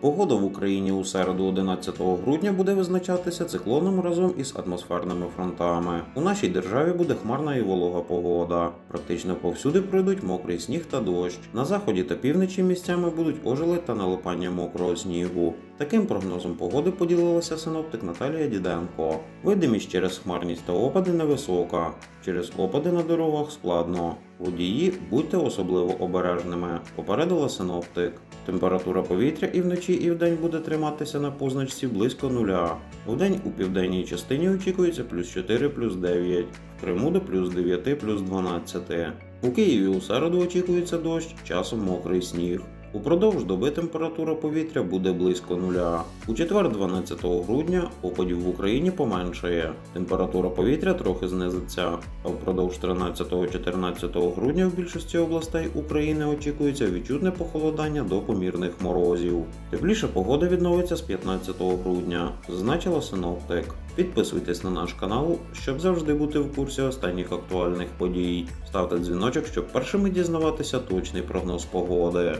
Погода в Україні у середу 11 грудня буде визначатися циклоном разом із атмосферними фронтами. У нашій державі буде хмарна і волога погода. Практично повсюди пройдуть мокрий сніг та дощ. На заході та півночі місцями будуть ожили та налипання мокрого снігу. Таким прогнозом погоди поділилася синоптик Наталія Діденко. Видимість через хмарність та опади невисока. Через опади на дорогах складно. Водії будьте особливо обережними, попередила синоптик. Температура повітря і вночі, і вдень буде триматися на позначці близько нуля. Вдень у південній частині очікується плюс 4 плюс 9, в Криму до плюс 9 плюс 12. У Києві у середу очікується дощ, часом мокрий сніг. Упродовж доби температура повітря буде близько нуля. У четвер, 12 грудня, опадів в Україні поменшає. Температура повітря трохи знизиться. А впродовж 13-14 грудня в більшості областей України очікується відчутне похолодання до помірних морозів. Тепліша погода відновиться з 15 грудня, зазначила синоптик. Підписуйтесь на наш канал, щоб завжди бути в курсі останніх актуальних подій. Ставте дзвіночок, щоб першими дізнаватися точний прогноз погоди.